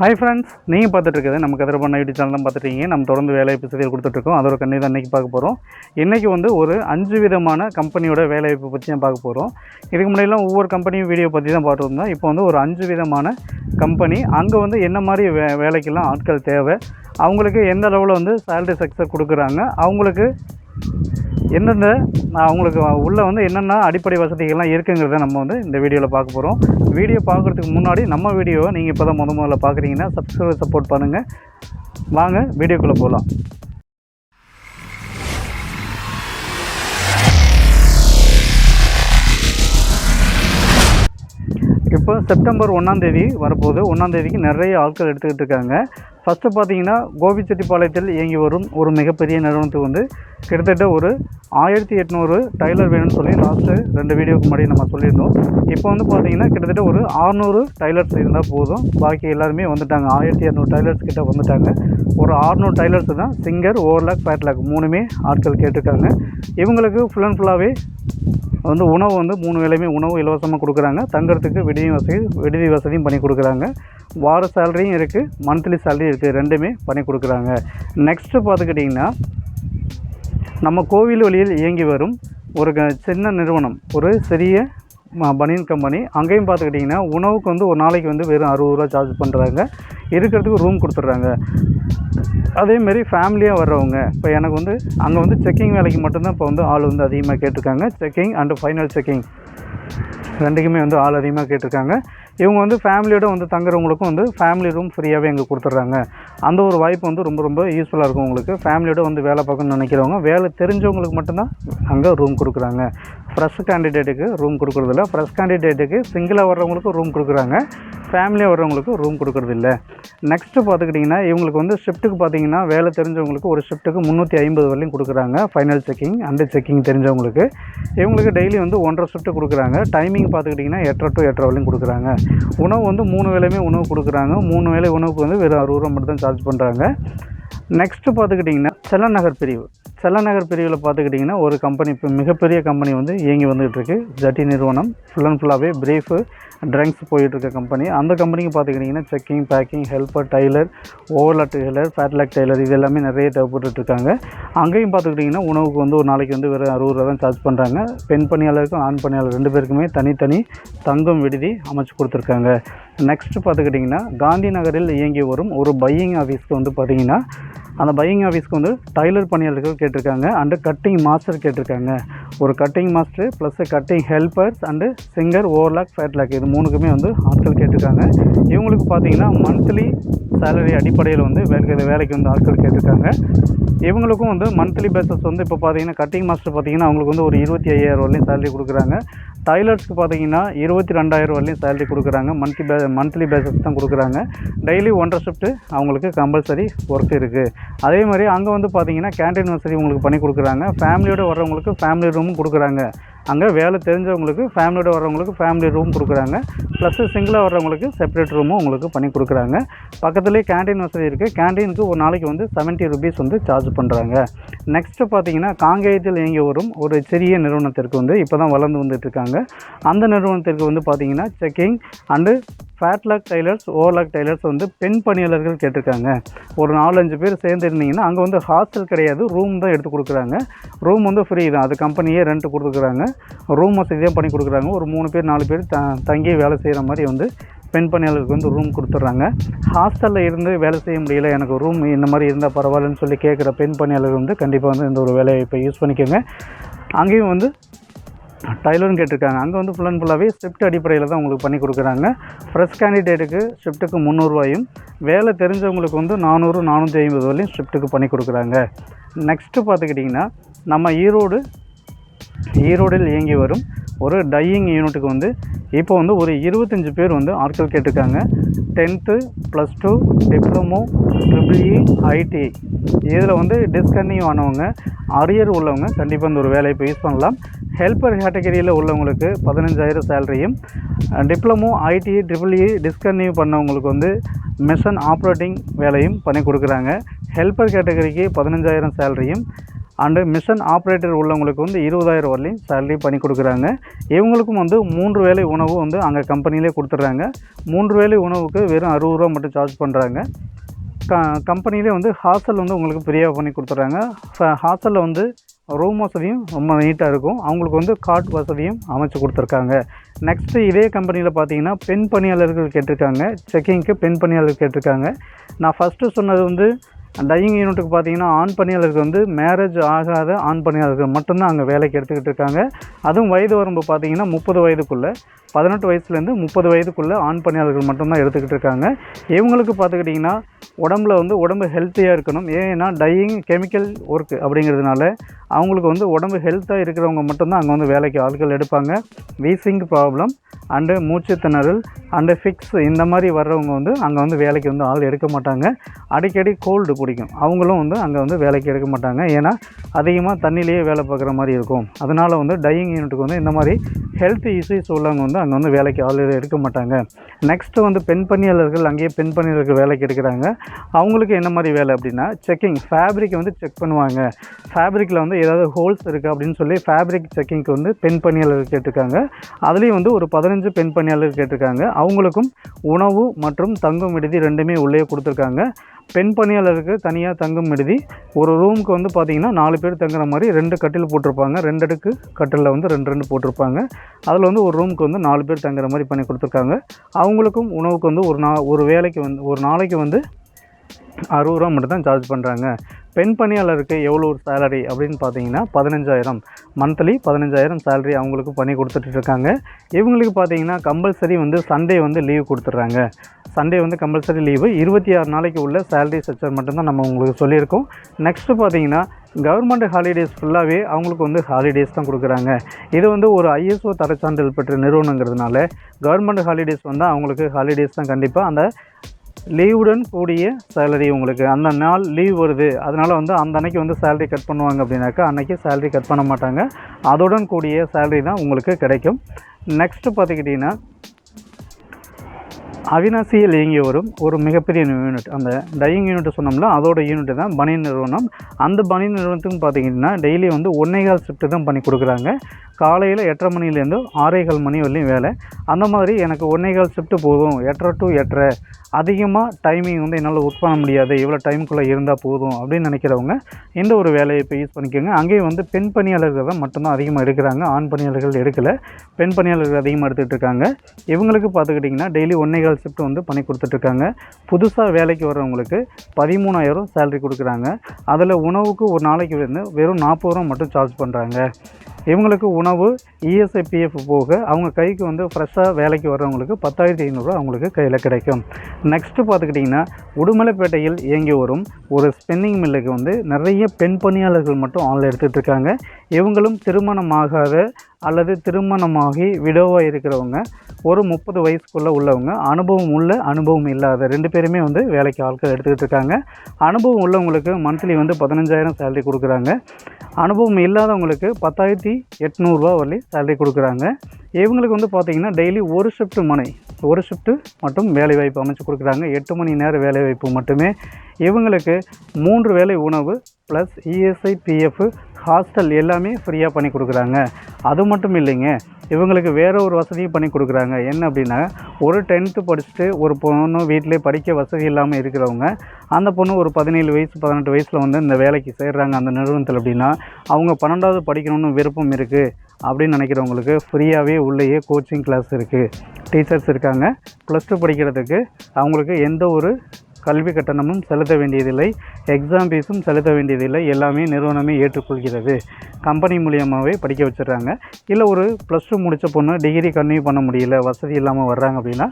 Hi friends நீங்கள் பார்த்துட்டு நம்ம கதிர பண்ண யூடியூப் சேனல் தான் பார்த்துட்டீங்க நம்ம தொடர்ந்து வேலைவாய்ப்பு செய்திகள் கொடுத்துட்ருக்கோம் அதோட கண்ணி தான் இன்றைக்கி பார்க்க போகிறோம் இன்றைக்கி வந்து ஒரு அஞ்சு விதமான கம்பெனியோட வேலைவாய்ப்பு பற்றி தான் பார்க்க போகிறோம் இதுக்கு முன்னாடிலாம் ஒவ்வொரு கம்பெனியும் வீடியோ பற்றி தான் பார்த்துருந்தோம் இப்போ வந்து ஒரு அஞ்சு விதமான கம்பெனி அங்கே வந்து என்ன மாதிரி வே வேலைக்கெல்லாம் ஆட்கள் தேவை அவங்களுக்கு எந்த அளவில் வந்து சேலரி ஸ்ட்ரக்சர் கொடுக்குறாங்க அவங்களுக்கு எந்தெந்த அவங்களுக்கு உள்ளே வந்து என்னென்ன அடிப்படை வசதிகள்லாம் இருக்குங்கிறத நம்ம வந்து இந்த வீடியோவில் பார்க்க போகிறோம் வீடியோ பார்க்குறதுக்கு முன்னாடி நம்ம வீடியோவை நீங்கள் இப்போ தான் முத முதல்ல பார்க்குறீங்கன்னா சப்ஸ்கிரைப் சப்போர்ட் பண்ணுங்கள் வாங்க வீடியோக்குள்ளே போகலாம் இப்போ செப்டம்பர் ஒன்றாந்தேதி வரப்போகுது. ஒன்றாந்தேதிக்கு நிறைய ஆட்கள் எடுத்துக்கிட்டு இருக்காங்க. ஃபஸ்ட்டு பார்த்தீங்கன்னா கோபிச்செட்டிப்பாளையத்தில் இயங்கி வரும் ஒரு மிகப்பெரிய நிறுவனத்துக்கு வந்து கிட்டத்தட்ட ஒரு ஆயிரத்தி எட்நூறு டைலர் வேணும்னு சொல்லி லாஸ்ட்டு ரெண்டு வீடியோக்கு முன்னாடி நம்ம சொல்லியிருந்தோம். இப்போ வந்து பார்த்தீங்கன்னா கிட்டத்தட்ட ஒரு ஆறுநூறு டைலர்ஸ் இருந்தால் போதும். பாக்கி எல்லாருமே வந்துட்டாங்க. ஆயிரத்தி இரநூறு டைலர்ஸ் கிட்ட வந்துட்டாங்க. ஒரு ஆறுநூறு டைலர்ஸ் தான் சிங்கர் ஓவர்லாக் பேட்லாக் மூணுமே ஆட்கள் கேட்டிருக்காங்க. இவங்களுக்கு ஃபுல் அண்ட் ஃபுல்லாகவே வந்து உணவு வந்து மூணு வேளையுமே உணவு இலவசமாக கொடுக்குறாங்க. தங்குறதுக்கு விடுதி வசதி விடுதி வசதியும் பண்ணி கொடுக்குறாங்க. வார சேலரியும் இருக்குது மந்த்லி சேலரி இருக்குது ரெண்டுமே பண்ணி கொடுக்குறாங்க. நெக்ஸ்ட்டு பார்த்துக்கிட்டிங்கன்னா நம்ம கோவில் வழியில் இயங்கி வரும் ஒரு க- சின்ன நிறுவனம். ஒரு சிறிய பனியன் கம்பெனி அங்கேயும் பார்த்துக்கிட்டிங்கன்னா உணவுக்கு வந்து ஒரு நாளைக்கு வந்து வெறும் அறுபது ரூபா சார்ஜ் பண்ணுறாங்க இருக்கிறதுக்கு ரூம் கொடுத்துட்றாங்க. அதேமாரி ஃபேமிலியாக வர்றவங்க இப்போ எனக்கு வந்து அங்கே வந்து செக்கிங் வேலைக்கு மட்டும்தான் இப்போ வந்து ஆள் வந்து அதிகமாக கேட்டிருக்காங்க. செக்கிங் அண்டு ஃபைனல் செக்கிங் ரெண்டுக்குமே வந்து ஆள் அதிகமாக கேட்டிருக்காங்க. இவங்க வந்து ஃபேமிலியோட வந்து தங்குறவங்களுக்கும் வந்து ஃபேமிலி ரூம் ஃப்ரீயாகவே இங்கே கொடுத்துட்றாங்க. அந்த ஒரு வாய்ப்பு வந்து ரொம்ப ரொம்ப யூஸ்ஃபுல்லாக இருக்கும் உங்களுக்கு. ஃபேமிலியோடு வந்து வேலை பார்க்கணும்னு நினைக்கிறவங்க வேலை தெரிஞ்சவங்களுக்கு மட்டும்தான் அங்கே ரூம் கொடுக்குறாங்க. ஃப்ரெஷ் கேண்டிடேட்டுக்கு ரூம் கொடுக்குறதில்ல. ஃப்ரெஷ் கேண்டிடேட்டுக்கு சிங்கிளாக வர்றவங்களுக்கு ரூம் கொடுக்குறாங்க. ஃபேமிலியாக வர்றவங்களுக்கு ரூம் கொடுக்குறதில்ல நெக்ஸ்ட்டு பார்த்துக்கிட்டிங்கன்னா இவங்களுக்கு வந்து ஷிஃப்ட்டுக்கு பார்த்தீங்கன்னா வேலை தெரிஞ்சவங்களுக்கு ஒரு ஷிஃப்ட்டுக்கு முந்நூற்றி ஐம்பது வரலையும் கொடுக்குறாங்க. ஃபைனல் செக்கிங் அண்டர் செக்கிங் தெரிஞ்சவங்களுக்கு. இவங்களுக்கு டெய்லி வந்து ஒன்றரை ஷிஃப்ட்டு கொடுக்குறாங்க. டைமிங் பார்த்துக்கிட்டிங்கன்னா எட்டரை டு எட்டரை வரலையும் கொடுக்குறாங்க. உணவு வந்து மூணு வேலையுமே உணவு கொடுக்குறாங்க. மூணு வேலை உணவுக்கு வந்து வெறும் அறுபது ரூபா மட்டும் தான் சார்ஜ் பண்ணுறாங்க நெக்ஸ்ட்டு பார்த்துக்கிட்டிங்கன்னா செல்லநகர் பிரிவு. செல்லநகர் பிரிவில் பார்த்துக்கிட்டிங்கன்னா ஒரு கம்பெனி இப்போ மிகப்பெரிய கம்பெனி வந்து இயங்கி வந்துகிட்ருக்கு ஜட்டி நிறுவனம் ஃபுல் அண்ட் ஃபுல்லாகவே பிரீஃபு ட்ரங்க்ஸ் போயிட்டுருக்க கம்பெனி அந்த கம்பெனிக்கு பார்த்துக்கிட்டிங்கன்னா checking packing helper tailor overlock tailor flatlock tailor இது எல்லாமே நிறைய தேவைப்பட்டுட்டு இருக்காங்க அங்கேயும் பார்த்துக்கிட்டிங்கன்னா உணவுக்கு வந்து ஒரு நாளைக்கு வந்து வெறும் அறுபது ரூபா தான் சார்ஜ் பண்ணுறாங்க பெண் பணியாளருக்கும் ஆண் பணியாளர் ரெண்டு பேருக்குமே தனித்தனி தங்கும் விடுதி அமைச்சு கொடுத்துருக்காங்க. நெக்ஸ்ட்டு பார்த்துக்கிட்டிங்கன்னா காந்தி நகரில் இயங்கி வரும் ஒரு பையிங் ஆஃபீஸ்க்கு வந்து பார்த்திங்கன்னா அந்த பையிங் ஆஃபீஸ்க்கு வந்து டைலர் பணியாளர்கள் கேட்டிருக்காங்க அண்டு கட்டிங் மாஸ்டர் கேட்டிருக்காங்க. ஒரு cutting master plus cutting helpers and singer overlock flatlock இது மூணுக்குமே வந்து ஆட்கள் கேட்டிருக்காங்க. இவங்களுக்கு பார்த்தீங்கன்னா மந்த்லி சேலரி அடிப்படையில் வந்து வேலைக்கு வேலைக்கு வந்து ஆட்கள் கேட்டிருக்காங்க. இவங்களுக்கும் வந்து மந்த்லி பேசஸ் வந்து இப்போ பார்த்தீங்கன்னா கட்டிங் மாஸ்டர் பார்த்தீங்கன்னா அவங்களுக்கு வந்து ஒரு இருபத்தி ஐயாயிரம் வரலையும் சேலரி கொடுக்குறாங்க. டைலர்ஸ்க்கு பார்த்தீங்கன்னா இருபத்தி ரெண்டாயிரம் வரலையும் சேலரி கொடுக்குறாங்க. மந்த்லி பே மந்த்லி பேசஸ் தான் கொடுக்குறாங்க. டெய்லி ஒன்றரை ஷிஃப்ட்டு அவங்களுக்கு கம்பல்சரி ஒர்க் இருக்குது அதே மாதிரி அங்கே வந்து பார்த்தீங்கன்னா கேன்டீன் வசதி உங்களுக்கு பண்ணி கொடுக்குறாங்க. ஃபேமிலியோட வர்றவங்களுக்கு ஃபேமிலி ரூமும் கொடுக்குறாங்க. அங்கே வேலை தெரிஞ்சவங்களுக்கு ஃபேமிலியோட வர்றவங்களுக்கு ஃபேமிலி ரூம் கொடுக்குறாங்க. ப்ளஸ்ஸு சிங்கிளாக வர்றவங்களுக்கு செப்பரேட் ரூமும் உங்களுக்கு பண்ணி கொடுக்குறாங்க. பக்கத்துலேயே கேண்டீன் வசதி இருக்குது கேண்டீனுக்கு ஒரு நாளைக்கு வந்து 70 ருபீஸ் வந்து சார்ஜ் பண்ணுறாங்க நெக்ஸ்ட்டு பார்த்தீங்கன்னா காங்கேயத்தில் இயங்கி வரும் ஒரு சிறிய நிறுவனத்திற்கு வந்து இப்போ தான் வளர்ந்து வந்துட்டுருக்காங்க இருக்காங்க அந்த நிறுவனத்திற்கு வந்து பார்த்தீங்கன்னா checking and flatlock tailors overlock tailors வந்து பெண் பணியாளர்கள் கேட்டிருக்காங்க. ஒரு நாலஞ்சு பேர் சேர்ந்து இருந்தீங்கன்னா அங்கே வந்து ஹாஸ்டல் கிடையாது ரூம் தான் எடுத்து கொடுக்குறாங்க. ரூம் வந்து ஃப்ரீ தான். அது கம்பெனியே ரெண்ட் கொடுத்துக்குறாங்க ரூம் வசதியாக பண்ணி கொடுக்குறாங்க. ஒரு மூணு பேர் நாலு பேர் த தங்கி வேலை செய்கிற மாதிரி வந்து பெண் பணியாளருக்கு வந்து ரூம் கொடுத்துட்றாங்க. ஹாஸ்டலில் இருந்து வேலை செய்ய முடியல. எனக்கு ரூம் இந்த மாதிரி இருந்தால் பரவாயில்லன்னு சொல்லி கேட்குற பெண் பணியாளர்கள் வந்து கண்டிப்பாக வந்து இந்த ஒரு வேலையை இப்போ யூஸ் பண்ணிக்கோங்க. அங்கேயும் வந்து டைலரும் கேட்டிருக்காங்க. அங்கே வந்து ஃபுல் அண்ட் ஃபுல்லாகவே ஷிஃப்ட் அடிப்படையில் தான் உங்களுக்கு பண்ணி கொடுக்குறாங்க. ஃப்ரெஷ் கேண்டிடேட்டுக்கு ஷிஃப்ட்டுக்கு முந்நூறுரூவாயும் வேலை தெரிஞ்சவங்களுக்கு வந்து நானூறு நானூற்றி ஐம்பது வரையும் ஷிஃப்ட்டுக்கு பண்ணி கொடுக்குறாங்க. நெக்ஸ்ட்டு பார்த்துக்கிட்டிங்கன்னா நம்ம ஈரோடு ஈரோடில் இயங்கி வரும் ஒரு டையிங் யூனிட்டுக்கு வந்து இப்போ வந்து ஒரு இருபத்தஞ்சி பேர் வந்து ஆட்கள் கேட்டிருக்காங்க. Tenth plus two diploma triple E IT இதில் வந்து டிஸ்கன்யூ ஆனவங்க அரியர் உள்ளவங்க கண்டிப்பாக இந்த ஒரு வேலையை இப்போ யூஸ் பண்ணலாம். ஹெல்ப்பர் கேட்டகரியில் உள்ளவங்களுக்கு பதினஞ்சாயிரம் சேலரியும் diploma I T I triple E டிஸ்கன்யூ பண்ணவங்களுக்கு வந்து மிஷன் ஆப்ரேட்டிங் வேலையும் பண்ணி கொடுக்குறாங்க. ஹெல்ப்பர் கேட்டகரிக்கு பதினஞ்சாயிரம் சேலரியும் அண்டு மிஷன் ஆப்ரேட்டர் உள்ளவங்களுக்கு வந்து இருபதாயிரம் வரலையும் சேலரி பண்ணி கொடுக்குறாங்க. இவங்களுக்கும் வந்து மூன்று வேலை உணவு வந்து அங்கே கம்பெனிலே கொடுத்துட்றாங்க. மூன்று வேலை உணவுக்கு வெறும் அறுபது ரூபா மட்டும் சார்ஜ் பண்ணுறாங்க க கம்பெனிலே வந்து ஹாஸ்டல் வந்து உங்களுக்கு ஃப்ரீயாக பண்ணி கொடுத்துட்றாங்க. ஹாஸ்டலில் வந்து ரூம் வசதியும் ரொம்ப நீட்டாக இருக்கும். அவங்களுக்கு வந்து காட் வசதியும் அமைச்சு கொடுத்துருக்காங்க. நெக்ஸ்ட்டு இதே கம்பெனியில் பார்த்தீங்கன்னா பெண் பணியாளர்கள் கேட்டிருக்காங்க. செக்கிங்க்கு பெண் பணியாளர்கள் கேட்டிருக்காங்க. நான் ஃபஸ்ட்டு சொன்னது வந்து டையிங் யூனிட்டுக்கு பார்த்தீங்கன்னா ஆண் பணியாளருக்கு வந்து மேரேஜ் ஆகாத ஆண் பணியாளர்கள் மட்டும்தான் அங்கே வேலைக்கு எடுத்துக்கிட்டு இருக்காங்க. அதுவும் வயது வரம்பு பார்த்தீங்கன்னா முப்பது வயதுக்குள்ளே பதினெட்டு வயசுலேருந்து முப்பது வயதுக்குள்ளே ஆண் பணியாளர்கள் மட்டும்தான் எடுத்துக்கிட்டு இருக்காங்க. இவங்களுக்கு பார்த்துக்கிட்டிங்கன்னா உடம்புல வந்து உடம்பு ஹெல்த்தியாக இருக்கணும். ஏன்னா டையிங் கெமிக்கல் ஒர்க் அப்படிங்கிறதுனால அவங்களுக்கு வந்து உடம்பு ஹெல்த்தாக இருக்கிறவங்க மட்டும்தான் அங்கே வந்து வேலைக்கு ஆட்கள் எடுப்பாங்க. வீசிங் ப்ராப்ளம் அண்டு மூச்சு திணறல் அண்டு ஃபிக்ஸ் இந்த மாதிரி வர்றவங்க வந்து அங்கே வந்து வேலைக்கு வந்து ஆள் எடுக்க மாட்டாங்க. அடிக்கடி கோல்டு பிடிக்கும் அவங்களும் வந்து அங்கே வந்து வேலைக்கு எடுக்க மாட்டாங்க. ஏன்னா அதிகமாக தண்ணியிலேயே வேலை பார்க்குற மாதிரி இருக்கும். அதனால் வந்து டையிங் யூனிட்டுக்கு வந்து இந்த மாதிரி ஹெல்த் இஷ்யூஸ் உள்ளவங்க வந்து அங்கே வந்து வேலைக்கு ஆள் எடுக்க மாட்டாங்க. நெக்ஸ்ட்டு வந்து பெண் பணியாளர்கள் அங்கேயே பெண் பணியாளர்கள் வேலைக்கு எடுக்கிறாங்க. அவங்களுக்கு என்ன மாதிரி வேலை அப்படின்னா செக்கிங் ஃபேப்ரிக் வந்து செக் பண்ணுவாங்க. ஃபேப்ரிக்கில் வந்து ஏதாவது ஹோல்ஸ் இருக்குது அப்படின்னு சொல்லி ஃபேப்ரிக் செக்கிங்க்கு வந்து பெண் பணியாளர்கள் கேட்டிருக்காங்க. அதுலேயும் வந்து ஒரு பதினஞ்சு பெண் பணியாளர்கள் கேட்டிருக்காங்க. அவங்களுக்கும் உணவு மற்றும் தங்கும் விடுதி ரெண்டுமே உள்ளே கொடுத்துருக்காங்க. பெண் பணியாளருக்கு தனியாக தங்கும் விடுதி ஒரு ரூமுக்கு வந்து பார்த்திங்கன்னா நாலு பேர் தங்குற மாதிரி ரெண்டு கட்டில் போட்டிருப்பாங்க. ரெண்டு அடுக்கு கட்டிலில் வந்து ரெண்டு ரெண்டு போட்டிருப்பாங்க. அதில் வந்து ஒரு ரூமுக்கு வந்து நாலு பேர் தங்குற மாதிரி பண்ணி கொடுத்துருக்காங்க. அவங்களுக்கும் உணவுக்கு வந்து ஒரு நா ஒரு வேலைக்கு வந்து ஒரு நாளைக்கு வந்து அறுபது ரூபா மட்டும் தான் சார்ஜ் பண்ணுறாங்க பெண் பணியாளருக்கு எவ்வளோ ஒரு சேலரி அப்படின்னு பார்த்தீங்கன்னா பதினஞ்சாயிரம். மந்த்லி பதினஞ்சாயிரம் சேலரி அவங்களுக்கு பண்ணி கொடுத்துட்டு இருக்காங்க. இவங்களுக்கு பார்த்தீங்கன்னா கம்பல்சரி வந்து சண்டே வந்து லீவ் கொடுத்துட்றாங்க. சண்டே வந்து கம்பல்சரி லீவு இருபத்தி ஆறு நாளைக்கு உள்ள சேலரி ஸ்ட்ரக்சர் மட்டும்தான் நம்ம உங்களுக்கு சொல்லியிருக்கோம். நெக்ஸ்ட்டு பார்த்தீங்கன்னா கவர்மெண்ட் ஹாலிடேஸ் ஃபுல்லாகவே அவங்களுக்கு வந்து ஹாலிடேஸ் தான் கொடுக்குறாங்க. இது வந்து ஒரு ஐஎஸ்ஓ தரச்சான்றிதழ் பெற்ற நிறுவனங்கிறதுனால கவர்மெண்ட் ஹாலிடேஸ் வந்து அவங்களுக்கு ஹாலிடேஸ் தான் கண்டிப்பாக அந்த லீவுடன் கூடிய சேலரி உங்களுக்கு. அந்த நாள் லீவ் வருது. அதனால் வந்து அந்த அன்னைக்கு வந்து சேலரி கட் பண்ணுவாங்க அப்படின்னாக்கா அன்னைக்கு சேலரி கட் பண்ண மாட்டாங்க. அதுடன் கூடிய சேலரி தான் உங்களுக்கு கிடைக்கும். நெக்ஸ்ட்டு பார்த்துக்கிட்டிங்கன்னா அவினாசியில் இயங்கி வரும் ஒரு மிகப்பெரிய யூனிட் அந்த டையிங் யூனிட் சொன்னோம்ல அதோட யூனிட் தான் பனியன் நிறுவனம். அந்த பனியன் நிறுவனத்துக்கு பார்த்தீங்கன்னா டெய்லி வந்து ஒன்னேகால் ஷிஃப்ட்டு தான் பண்ணி கொடுக்குறாங்க. காலையில் எட்டரை மணிலேருந்து ஆறேகால் மணி வரலையும் வேலை. அந்த மாதிரி எனக்கு ஒன்னேகால் ஷிஃப்ட்டு போதும். எட்டரை டு எட்டரை. அதிகமாக டைமிங் வந்து என்னால் ஒர்க் பண்ண முடியாது. இவ்வளோ டைமுக்குள்ளே இருந்தால் போதும் அப்படின்னு நினைக்கிறவங்க இந்த ஒரு வேலையை இப்போ யூஸ் பண்ணிக்கோங்க. அங்கேயும் வந்து பெண் பணியாளர்கள் தான் மட்டும்தான் அதிகமாக எடுக்கிறாங்க. ஆண் பணியாளர்கள் எடுக்கலை. பெண் பணியாளர்கள் அதிகமாக எடுத்துகிட்டு இருக்காங்க. இவங்களுக்கு பார்த்துக்கிட்டிங்கன்னா டெய்லி ஒன்னேகால் ஷிஃப்ட் வந்து பண்ணி கொடுத்துட்ருக்காங்க. புதுசாக வேலைக்கு வர்றவங்களுக்கு பதிமூணாயிரம் சேலரி கொடுக்குறாங்க. அதில் உணவுக்கு ஒரு நாளைக்கு வந்து வெறும் நாற்பது ரூபா மட்டும் சார்ஜ் பண்ணுறாங்க இவங்களுக்கு உணவு இஎஸ்ஐபிஎஃப் போக அவங்க கைக்கு வந்து ஃப்ரெஷ்ஷாக வேலைக்கு வர்றவங்களுக்கு பத்தாயிரத்தி ஐநூறுரூவா அவங்களுக்கு கையில் கிடைக்கும். நெக்ஸ்ட்டு பார்த்துக்கிட்டிங்கன்னா உடுமலைப்பேட்டையில் இயங்கி வரும் ஒரு ஸ்பின்னிங் மில்லுக்கு வந்து நிறைய பெண் பணியாளர்கள் மட்டும் ஆள் எடுத்துகிட்டு இருக்காங்க. இவங்களும் திருமணமாகாத அல்லது திருமணமாகி விடோவாக இருக்கிறவங்க ஒரு முப்பது வயசுக்குள்ளே உள்ளவங்க அனுபவம் உள்ள அனுபவம் இல்லாத ரெண்டு பேருமே வந்து வேலைக்கு ஆட்கள் எடுத்துக்கிட்டு இருக்காங்க. அனுபவம் உள்ளவங்களுக்கு மந்த்லி வந்து பதினஞ்சாயிரம் சேலரி கொடுக்குறாங்க. அனுபவம் இல்லாதவங்களுக்கு பத்தாயிரத்தி எட்நூறுரூவா வரலையும் சேலரி கொடுக்குறாங்க. இவங்களுக்கு வந்து பார்த்திங்கன்னா டெய்லி ஒரு ஷிஃப்ட்டு மனை ஒரு ஷிஃப்ட்டு மட்டும் வேலைவாய்ப்பு அமைச்சு கொடுக்குறாங்க. எட்டு மணி நேரம் வேலைவாய்ப்பு மட்டுமே. இவங்களுக்கு மூன்று வேலை உணவு ப்ளஸ் இஎஸ்ஐ பிஎஃப் ஹாஸ்டல் எல்லாமே ஃப்ரீயாக பண்ணி கொடுக்குறாங்க. அது மட்டும் இல்லைங்க இவங்களுக்கு வேறு ஒரு வசதியும் பண்ணி கொடுக்குறாங்க. என்ன அப்படின்னா ஒரு டென்த்து படிச்சுட்டு ஒரு பொண்ணு வீட்டிலே படிக்க வசதி இல்லாமல் இருக்கிறவங்க அந்த பொண்ணு ஒரு பதினேழு வயசு பதினெட்டு வயசில் வந்து இந்த வேலைக்கு சேர்கிறாங்க அந்த நிறுவனத்தில் அப்படின்னா அவங்க பன்னெண்டாவது படிக்கணும்னு விருப்பம் இருக்குது அப்படின்னு நினைக்கிறவங்களுக்கு ஃப்ரீயாகவே உள்ளேயே கோச்சிங் கிளாஸ் இருக்குது டீச்சர்ஸ் இருக்காங்க ப்ளஸ் டூ படிக்கிறதுக்கு அவங்களுக்கு எந்த ஒரு கல்வி கட்டணமும் செலுத்த வேண்டியதில்லை எக்ஸாம் ஃபீஸும் செலுத்த வேண்டியதில்லை எல்லாமே நிறுவனமே ஏற்றுக்கொள்கிறது. கம்பெனி மூலியமாகவே படிக்க வச்சிடுறாங்க. இல்லை ஒரு ப்ளஸ் டூ முடித்த பொண்ணு டிகிரி கன்டினியூ பண்ண முடியல வசதி இல்லாமல் வர்றாங்க அப்படின்னா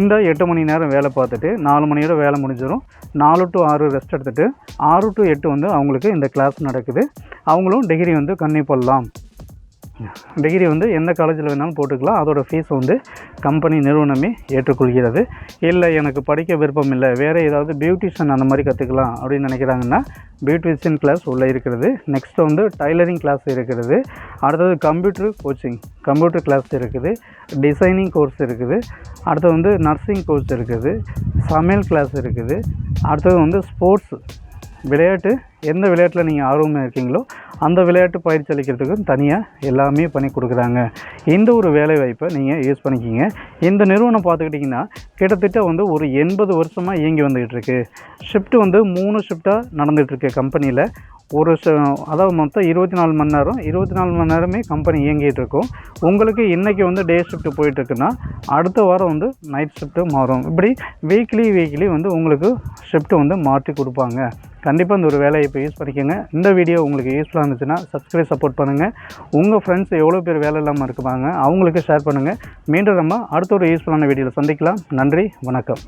இந்த எட்டு மணி நேரம் வேலை பார்த்துட்டு நாலு மணியோட வேலை முடிஞ்சிடும். நாலு டு ஆறு ரெஸ்ட் எடுத்துகிட்டு ஆறு டு எட்டு வந்து அவங்களுக்கு இந்த கிளாஸ் நடக்குது. அவங்களும் டிகிரி வந்து கன்னியூ பண்ணலாம். டிகிரி வந்து எந்த காலேஜில் வேணாலும் போட்டுக்கலாம். அதோடய ஃபீஸ் வந்து கம்பெனி நிறுவனமே ஏற்றுக்கொள்கிறது. இல்லை எனக்கு படிக்க விருப்பம் இல்லை. வேறு ஏதாவது பியூட்டிஷியன் அந்த மாதிரி கற்றுக்கலாம் அப்படின்னு நினைக்கிறாங்கன்னா பியூட்டிஷியன் கிளாஸ் உள்ளே இருக்கிறது. நெக்ஸ்ட் வந்து டைலரிங் கிளாஸ் இருக்கிறது. அடுத்தது கம்ப்யூட்டர் கோச்சிங் கம்ப்யூட்டர் கிளாஸ் இருக்குது. டிசைனிங் கோர்ஸ் இருக்குது. அடுத்தது வந்து நர்சிங் கோர்ஸ் இருக்குது. சமையல் கிளாஸ் இருக்குது. அடுத்தது வந்து ஸ்போர்ட்ஸ் விளையாட்டு எந்த விளையாட்டில் நீங்கள் ஆர்வமாக இருக்கீங்களோ அந்த விளையாட்டு பயிற்சி அளிக்கிறதுக்கும் தனியாக எல்லாமே பண்ணி கொடுக்குறாங்க. இந்த ஒரு வேலை வாய்ப்பை நீங்கள் யூஸ் பண்ணிக்கிங்க. இந்த நிறுவனம் பார்த்துக்கிட்டிங்கன்னா கிட்டத்தட்ட வந்து ஒரு எண்பது வருஷமாக இயங்கி வந்துக்கிட்டு இருக்குது ஷிஃப்ட் வந்து மூணு ஷிஃப்ட்டாக நடந்துகிட்ருக்கு கம்பெனியில் ஒரு அதாவது மொத்தம் இருபத்தி நாலு மணி நேரம் இருபத்தி நாலு மணி நேரமே கம்பெனி இயங்கிட்டு இருக்கும். உங்களுக்கு இன்றைக்கி வந்து டே ஷிஃப்ட் போயிட்டுருக்குன்னா அடுத்த வாரம் வந்து நைட் ஷிஃப்ட்டு மாறும். இப்படி வீக்லி வீக்லி வந்து உங்களுக்கு ஷிஃப்ட்டு வந்து மாற்றி கொடுப்பாங்க. கண்டிப்பாக இந்த ஒரு வேலையை இப்போ யூஸ் பண்ணிக்கோங்க. இந்த வீடியோ உங்களுக்கு யூஸ்ஃபுல்லாக இருந்துச்சுன்னா சப்ஸ்கிரைப் சப்போர்ட் பண்ணுங்கள் உங்கள் ஃப்ரெண்ட்ஸ் எவ்வளோ பேர் வேலை இல்லாமல் இருப்பாங்க அவங்களுக்கு ஷேர் பண்ணுங்கள் மீண்டும் நம்ம அடுத்த ஒரு யூஸ்ஃபுல்லான வீடியோவில் சந்திக்கலாம். நன்றி வணக்கம்.